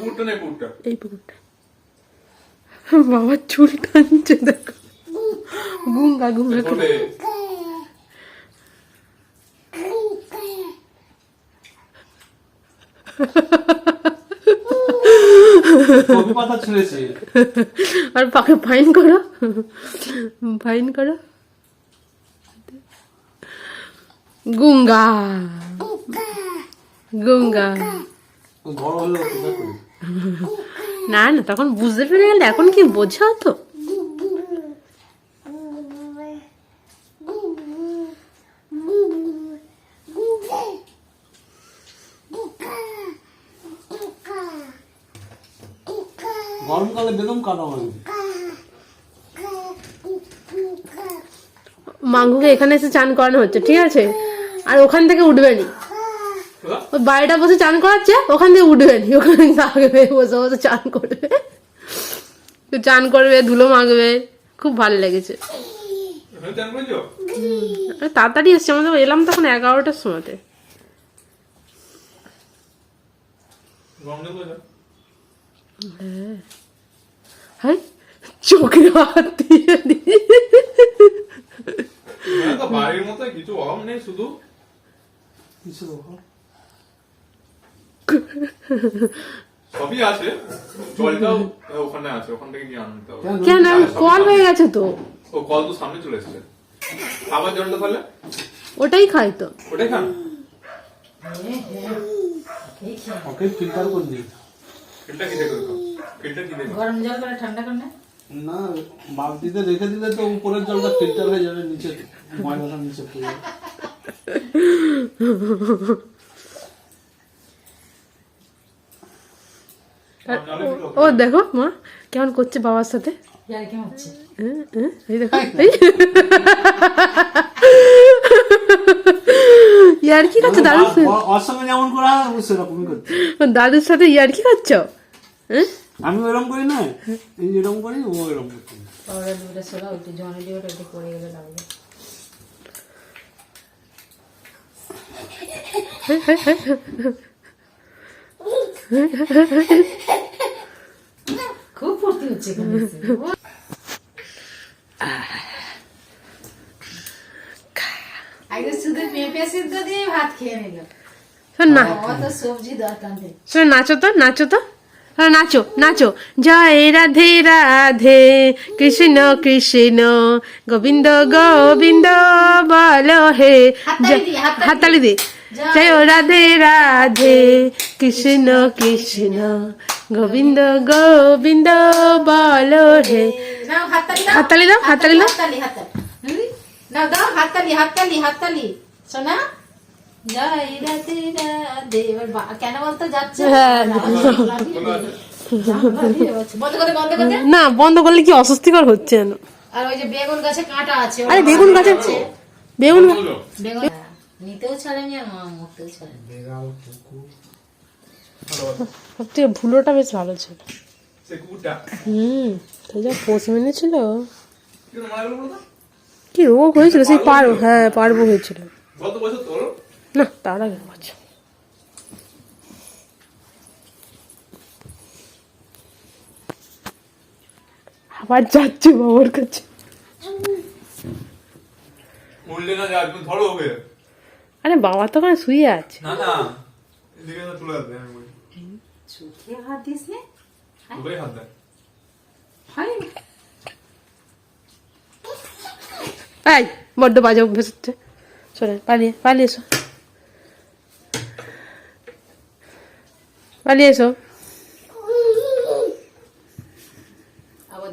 পুকুরটা এই পুকুরটা। বাবা চুল টানছে দেখো। গুঙ্গা গুঙ্গা করে। আর পাকে ফাইন করো। ফাইন করো। গুঙ্গা। গুঙ্গা। ঘর হলো না না তখন বুঝতে পেরে গেলে এখন কি বোঝা তো গরমকালে বেদম কাটা হবে মাঙ্গুকে এখানে এসে চান করানো হচ্ছে ঠিক আছে? আর ওখান থেকে উঠবে নি? ওই বাড়িটা বসে চান করাচ্ছে ওখান থেকে উঠবে নি। ওখানে থাকবে বসে বসে চান করবে। চান করবে ধুলো মাখবে খুব ভালো লেগেছে। তাড়াতাড়ি এসছে আমাদের এলাম তখন এগারোটার সময়তে। হ্যাঁ। চোখে হাত দিয়ে দিয়ে। তো বাড়ির মতো কিছু অভাব নেই শুধু? কিছু সবই আছে। জলটাও ওখানে আছে। ওখান থেকে গিয়ে আনতে হবে। কেন? কল হয়ে গেছে তো। ও কল তো সামনে চলে এসেছে। খাবার জলটা তাহলে? ওটাই খাই তো। ওটাই খান ওকে ফিল্টার করে দিই। ফিল্টার কি দেখো ফিল্টার কি দেখো গরম জল করে ঠান্ডা করে না। না বালতিতে রেখে দিলে তো উপরের জলটা ফিল্টার হয়ে যাবে নিচে ময়লাটা নিচে পড়ে ও দেখো মা কেমন করছে বাবার সাথে? হ্যাঁ, হ্যাঁ, এই দেখো এই। ইয়ার্কি করছ দাদুর সাথে? ওর- ওর সঙ্গে যেমন করা সেরকমই করছে। দাদুর সাথে ইয়ার্কি করছ? হ্যাঁ? আমি এরকম করি না এই এরকম করি ও এরকম করছে। খুব ফুর্তি হচ্ছে নাচো তো নাচো তো। হ্যাঁ, নাচো নাচো। জয় রাধে রাধে কৃষ্ণ কৃষ্ণ। গোবিন্দ গোবিন্দ বল হে। হাততালি হাতালি দি। জয় রাধে রাধে কৃষ্ণ কৃষ্ণ গোবিন্দ গোবিন্দ বল হে। নাও হাততালি দাও। হাততালি দাও, হাততালি দাও। হাততালি হাততালি। হুম? নাও দাও হাততালি হাততালি হাততালি। শোনা জয় রাধে রাধে। এবার কেন বলতো? যাচ্ছে। বন্ধ করে বন্ধ করে দে। না বন্ধ করলে কি অস্বস্তিকর হচ্ছে? যেন আর ওই যে বেগুন গাছে কাঁটা আছে আরে বেগুন গাছে বেগুন বেগুন নিতেও ছাড়েনি আর মা মুখতেও ছাড়েনি। সবথেকে ভুলোটা বেশ ভালো ছিল। হুম তো যা পোষ মেনেছিল। কি রোগ হয়েছিল? সেই পার হ্যাঁ পারব হয়েছিল। গত বছর তোর না তার আগে বছর। আবার যাচ্ছে বাবার কাছে। ধরো ওকে। আরে বাবা তো ওখানে শুয়ে আছে। না না এদিকে না তুলে বলি। চোখে হাত দিস নে। হাত এই বড্ড বাজে অভ্যেস হচ্ছে। চলে পালিয়ে পালিয়ে এসো। পালিয়ে এসো। আবার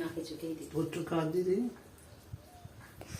নাকে চোখেই দিই কামড়ে দিলে দিবে খাবে। কামড়ে দিবে দিলে কামড়ে খাবে। দিবে